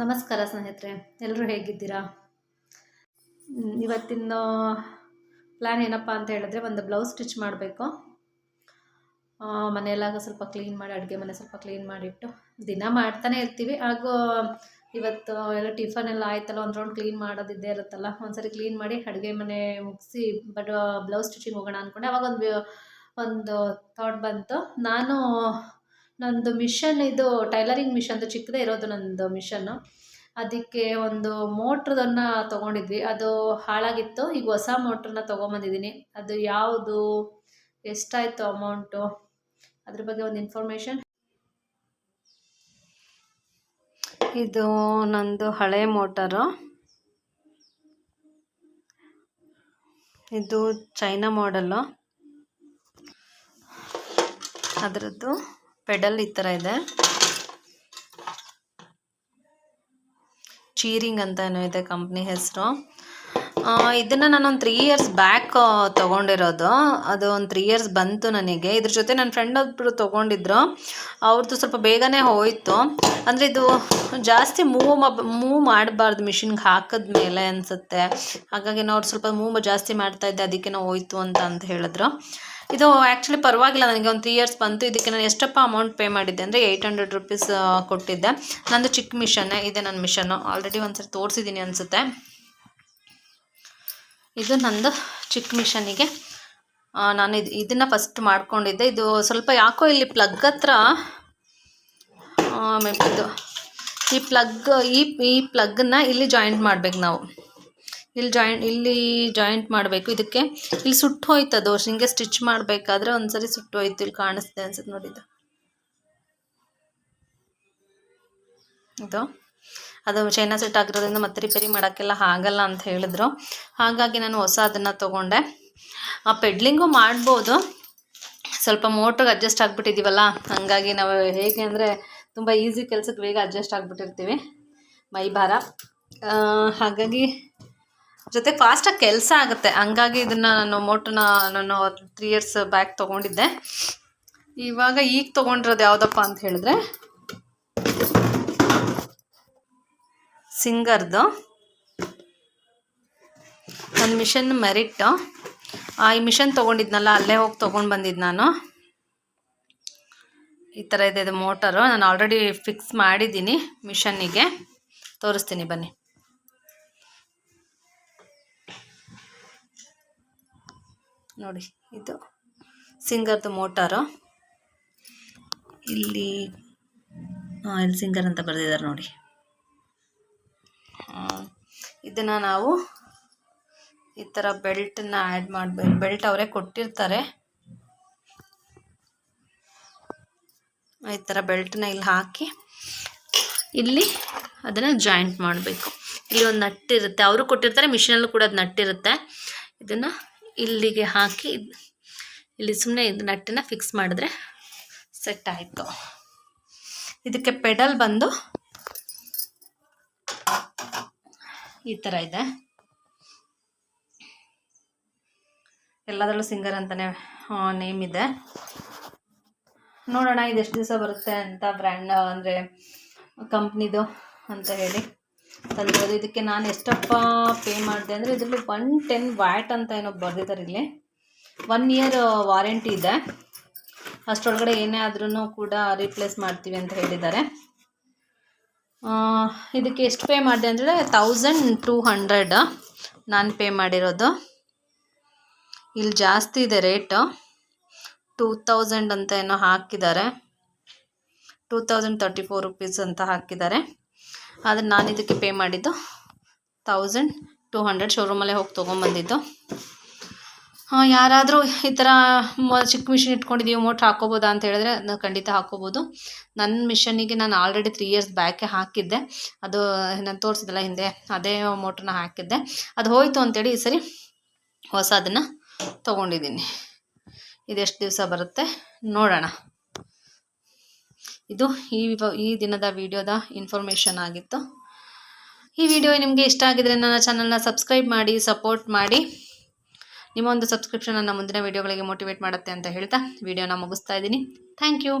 ನಮಸ್ಕಾರ ಸ್ನೇಹಿತರೆ ಎಲ್ಲರೂ ಹೇಗಿದ್ದೀರಾ? ಇವತ್ತಿನ ಪ್ಲ್ಯಾನ್ ಏನಪ್ಪ ಅಂತ ಹೇಳಿದ್ರೆ ಒಂದು ಬ್ಲೌಸ್ ಸ್ಟಿಚ್ ಮಾಡಬೇಕು. ಮನೆಯೆಲ್ಲ ಸ್ವಲ್ಪ ಕ್ಲೀನ್ ಮಾಡಿ, ಅಡುಗೆ ಮನೆ ಸ್ವಲ್ಪ ಕ್ಲೀನ್ ಮಾಡಿಟ್ಟು ದಿನ ಮಾಡ್ತಾನೆ ಇರ್ತೀವಿ. ಹಾಗೂ ಇವತ್ತು ಎಲ್ಲ ಟಿಫನ್ ಎಲ್ಲ ಆಯ್ತಲ್ಲ, ಒಂದು ರೌಂಡ್ ಕ್ಲೀನ್ ಮಾಡೋದಿದ್ದೇ ಇರುತ್ತಲ್ಲ, ಒಂದ್ಸರಿ ಕ್ಲೀನ್ ಮಾಡಿ ಅಡುಗೆ ಮನೆ ಮುಗಿಸಿ ಬಟ್ ಬ್ಲೌಸ್ ಸ್ಟಿಚಿಂಗ್ ಹೋಗೋಣ ಅಂದ್ಕೊಂಡೆ ಅವಾಗ ಒಂದು ಒಂದು ಥಾಟ್ ಬಂತು. ನಾನು ನಂದು ಮಿಷನ್ ಇದು ಟೈಲರಿಂಗ್ ಮಿಷನ್ದು ಚಿಕ್ಕದೇ ಇರೋದು ನಂದು ಮಿಷನ್ನು ಅದಕ್ಕೆ ಒಂದು ಮೋಟ್ರದನ್ನು ತೊಗೊಂಡಿದ್ವಿ. ಅದು ಹಾಳಾಗಿತ್ತು. ಈಗ ಹೊಸ ಮೋಟ್ರನ್ನ ತೊಗೊಂಬಂದಿದ್ದೀನಿ. ಅದು ಯಾವುದು, ಎಷ್ಟಾಯಿತು ಅಮೌಂಟು? ಅದ್ರ ಬಗ್ಗೆ ಒಂದು ಇನ್ಫಾರ್ಮೇಷನ್. ಇದು ನಂದು ಹಳೆ ಮೋಟರು. ಇದು ಚೈನಾ ಮಾಡಲ್ಲು ಅದರದ್ದು ಪೆಡಲ್ ಈ ಥರ ಇದೆ. ಚೀರಿಂಗ್ ಅಂತ ಏನೋ ಇದೆ ಕಂಪ್ನಿ ಹೆಸರು. ಇದನ್ನು ನಾನು ಒಂದು ತ್ರೀ ಇಯರ್ಸ್ ಬ್ಯಾಕ್ ತೊಗೊಂಡಿರೋದು. ಅದು ಒಂದು ತ್ರೀ ಇಯರ್ಸ್ ಬಂತು ನನಗೆ. ಇದ್ರ ಜೊತೆ ನನ್ನ ಫ್ರೆಂಡ್ ಒಬ್ಬರು ತೊಗೊಂಡಿದ್ರು. ಅವ್ರದ್ದು ಸ್ವಲ್ಪ ಬೇಗನೆ ಹೋಯಿತು. ಅಂದರೆ ಇದು ಜಾಸ್ತಿ ಮೂವ್ ಮೂವ್ ಮಾಡಬಾರ್ದು ಮಿಷಿನ್ಗೆ ಹಾಕಿದ ಮೇಲೆ ಅನಿಸುತ್ತೆ. ಹಾಗಾಗಿ ನಾವು ಸ್ವಲ್ಪ ಮೂವ್ ಜಾಸ್ತಿ ಮಾಡ್ತಾ ಇದ್ದೆ, ಅದಕ್ಕೆ ಹೋಯ್ತು ಅಂತ ಅಂತ ಹೇಳಿದ್ರು. ಇದು ಆ್ಯಕ್ಚುಲಿ ಪರವಾಗಿಲ್ಲ, ನನಗೆ ಒಂದು ತ್ರೀ ಇಯರ್ಸ್ ಬಂತು. ಇದಕ್ಕೆ ನಾನು ಎಷ್ಟಪ್ಪ ಅಮೌಂಟ್ ಪೇ ಮಾಡಿದ್ದೆ ಅಂದರೆ ಏಯ್ಟ್ ಹಂಡ್ರೆಡ್ ರುಪೀಸ್ ಕೊಟ್ಟಿದ್ದೆ. ನಂದು ಚಿಕ್ಕ ಮಿಷನ್ನೇ ಇದೆ ನನ್ನ ಮಿಷನ್ನು ಆಲ್ರೆಡಿ ಒಂದ್ಸರಿ ತೋರಿಸಿದ್ದೀನಿ ಅನಿಸುತ್ತೆ. ಇದು ನಂದು ಚಿಕ್ಕ ಮಿಷನಿಗೆ ನಾನು ಇದು, ಇದನ್ನು ಫಸ್ಟ್ ಮಾಡ್ಕೊಂಡಿದ್ದೆ. ಇದು ಸ್ವಲ್ಪ ಯಾಕೋ ಇಲ್ಲಿ ಪ್ಲಗ್ ಹತ್ರ ಇದು ಈ ಪ್ಲಗ್ ಈ ಈ ಪ್ಲಗ್ನ ಇಲ್ಲಿ ಜಾಯಿಂಟ್ ಮಾಡ್ಬೇಕು ನಾವು. ಇಲ್ಲಿ ಜಾಯಿಂಟ್ ಇಲ್ಲಿ ಜಾಯಿಂಟ್ ಮಾಡಬೇಕು. ಇದಕ್ಕೆ ಇಲ್ಲಿ ಸುಟ್ಟು ಹೋಯ್ತು ಅದು. ಹಿಂಗೆ ಸ್ಟಿಚ್ ಮಾಡಬೇಕಾದ್ರೆ ಒಂದ್ಸರಿ ಸುಟ್ಟು ಹೋಯ್ತು. ಇಲ್ಲಿ ಕಾಣಿಸ್ತೆ ಅನ್ಸುತ್ತೆ ನೋಡಿದ್ದು ಇದು. ಅದು ಚೈನಾ ಸೆಟ್ ಆಗಿರೋದ್ರಿಂದ ಮತ್ತೆ ರಿಪೇರಿ ಮಾಡೋಕ್ಕೆಲ್ಲ ಆಗಲ್ಲ ಅಂತ ಹೇಳಿದ್ರು. ಹಾಗಾಗಿ ನಾನು ಹೊಸ ಅದನ್ನು ತೊಗೊಂಡೆ. ಆ ಪೆಡ್ಲಿಂಗು ಮಾಡ್ಬೋದು. ಸ್ವಲ್ಪ ಮೋಟ್ರಿಗೆ ಅಡ್ಜಸ್ಟ್ ಆಗಿಬಿಟ್ಟಿದ್ದೀವಲ್ಲ ಹಾಗಾಗಿ ನಾವು ಹೇಗೆ ಅಂದರೆ ತುಂಬ ಈಸಿ ಕೆಲಸಕ್ಕೆ ಬೇಗ ಅಡ್ಜಸ್ಟ್ ಆಗಿಬಿಟ್ಟಿರ್ತೀವಿ. ಮೈ ಭಾರ. ಹಾಗಾಗಿ ಜೊತೆ ಫಾಸ್ಟಾಗಿ ಕೆಲಸ ಆಗುತ್ತೆ. ಹಂಗಾಗಿ ಇದನ್ನು ನಾನು ಮೋಟ್ರನ್ನ ನಾನು ತ್ರೀ ಇಯರ್ಸ್ ಬ್ಯಾಕ್ ತಗೊಂಡಿದ್ದೆ. ಇವಾಗ ಈಗ ತಗೊಂಡಿರೋದು ಯಾವುದಪ್ಪ ಅಂತ ಹೇಳಿದ್ರೆ ಸಿಂಗರ್ದು. ಒಂದು ಮಿಷನ್ ಮೆರಿಟ್ ಈ ಮಿಷನ್ ತೊಗೊಂಡಿದ್ನಲ್ಲ, ಅಲ್ಲೇ ಹೋಗಿ ತೊಗೊಂಡು ಬಂದಿದ್ದು ನಾನು. ಈ ಥರ ಇದೆ ಇದು ಮೋಟರು ನಾನು ಆಲ್ರೆಡಿ ಫಿಕ್ಸ್ ಮಾಡಿದ್ದೀನಿ ಮಿಷನ್ನಿಗೆ ತೋರಿಸ್ತೀನಿ ಬನ್ನಿ. ನೋಡಿ, ಇದು ಸಿಂಗರ್ದು ಮೋಟಾರು. ಇಲ್ಲಿ ಇಲ್ಲಿ ಸಿಂಗರ್ ಅಂತ ಬರೆದಿದ್ದಾರೆ ನೋಡಿ. ಇದನ್ನು ನಾವು ಈ ಥರ ಬೆಲ್ಟನ್ನ ಆ್ಯಡ್ ಮಾಡಬೇಕು ಬೆಲ್ಟ್ ಅವರೇ ಕೊಟ್ಟಿರ್ತಾರೆ. ಈ ಥರ ಬೆಲ್ಟನ್ನ ಇಲ್ಲಿ ಹಾಕಿ, ಇಲ್ಲಿ ಅದನ್ನು ಜಾಯಿಂಟ್ ಮಾಡಬೇಕು. ಇಲ್ಲಿ ಒಂದು ನಟ್ಟಿರುತ್ತೆ ಅವರು ಕೊಟ್ಟಿರ್ತಾರೆ, ಮಿಷಿನಲ್ಲೂ ಕೂಡ ಅದು ನಟ್ಟಿರುತ್ತೆ ಇದನ್ನು ಇಲ್ಲಿಗೆ ಹಾಕಿ ಇಲ್ಲಿ ಸುಮ್ಮನೆ ಇದು ನಟ್ಟನ್ನು ಫಿಕ್ಸ್ ಮಾಡಿದ್ರೆ ಸೆಟ್ ಆಯಿತು. ಇದಕ್ಕೆ ಪೆಡಲ್ ಬಂದು ಈ ಥರ ಇದೆ. ಎಲ್ಲದರಲ್ಲೂ ಸಿಂಗರ್ ಅಂತಲೇ ನೇಮ್ ಇದೆ. ನೋಡೋಣ ಇದು ಎಷ್ಟು ದಿವಸ ಬರುತ್ತೆ ಅಂತ ಬ್ರ್ಯಾಂಡ್ ಅಂದರೆ ಕಂಪ್ನಿದು ಅಂತ ಹೇಳಿ. ತಂದಿರೋದು ಇದಕ್ಕೆ ನಾನು ಎಷ್ಟಪ್ಪ ಪೇ ಮಾಡಿದೆ ಅಂದರೆ ಇದರಲ್ಲಿ ಒನ್ ಟೆನ್ ವ್ಯಾಟ್ ಅಂತ ಏನೋ ಬರೆದಿದ್ದಾರೆ ಇಲ್ಲಿ. ಒನ್ ಇಯರ್ ವಾರಂಟಿ ಇದೆ. ಅಷ್ಟರೊಳಗಡೆ ಏನೇ ಆದ್ರೂ ಕೂಡ ರೀಪ್ಲೇಸ್ ಮಾಡ್ತೀವಿ ಅಂತ ಹೇಳಿದ್ದಾರೆ. ಇದಕ್ಕೆ ಎಷ್ಟು ಪೇ ಮಾಡಿದೆ ಅಂದರೆ ತೌಸಂಡ್ ಟೂ ಹಂಡ್ರೆಡ್ ನಾನು ಪೇ ಮಾಡಿರೋದು. ಇಲ್ಲಿ ಜಾಸ್ತಿ ಇದೆ ರೇಟು ಟೂ ತೌಸಂಡ್ ಅಂತ ಏನೋ ಹಾಕಿದ್ದಾರೆ. Two thousand thirty four rupees ಅಂತ ಹಾಕಿದ್ದಾರೆ. ಆದರೆ ನಾನು ಇದಕ್ಕೆ ಪೇ ಮಾಡಿದ್ದು ತೌಸಂಡ್ ಟೂ ಹಂಡ್ರೆಡ್ ಶೋರೂಮಲ್ಲೇ ಹೋಗಿ ತೊಗೊಂಬಂದಿದ್ದು. ಯಾರಾದರೂ ಈ ಥರ ಚಿಕ್ಕ ಮಿಷಿನ್ ಇಟ್ಕೊಂಡಿದ್ದೀವಿ ಮೋಟ್ರ್ ಹಾಕೋಬೋದಾ ಅಂತ ಹೇಳಿದ್ರೆ ಖಂಡಿತ ಹಾಕೋಬೋದು. ನನ್ನ ಮಿಷನಿಗೆ ನಾನು ಆಲ್ರೆಡಿ ತ್ರೀ ಇಯರ್ಸ್ ಬ್ಯಾಕೆ ಹಾಕಿದ್ದೆ. ಅದು ನಾನು ತೋರಿಸಿದಲ್ಲ ಹಿಂದೆ, ಅದೇ ಮೋಟ್ರನ್ನ ಹಾಕಿದ್ದೆ. ಅದು ಹೋಯಿತು ಅಂತೇಳಿ ಈ ಸರಿ ಹೊಸ ಅದನ್ನು ತೊಗೊಂಡಿದ್ದೀನಿ. ಇದೆಷ್ಟು ದಿವಸ ಬರುತ್ತೆ ನೋಡೋಣ. ಇದು ಈ ಈ ದಿನದ ವಿಡಿಯೋದ ಇನ್ಫಾರ್ಮೇಷನ್ ಆಗಿತ್ತು. ಈ ವಿಡಿಯೋ ನಿಮಗೆ ಇಷ್ಟ ಆಗಿದ್ರೆ ನನ್ನ ಚಾನಲ್ನ ಸಬ್ಸ್ಕ್ರೈಬ್ ಮಾಡಿ ಸಪೋರ್ಟ್ ಮಾಡಿ. ನಿಮ್ಮ ಒಂದು ಸಬ್ಸ್ಕ್ರಿಪ್ಷನ್ ನನ್ನ ಮುಂದಿನ ವಿಡಿಯೋಗಳಿಗೆ ಮೋಟಿವೇಟ್ ಮಾಡುತ್ತೆ ಅಂತ ಹೇಳ್ತಾ ವಿಡಿಯೋನ ಮುಗಿಸ್ತಾ ಇದ್ದೀನಿ. Thank you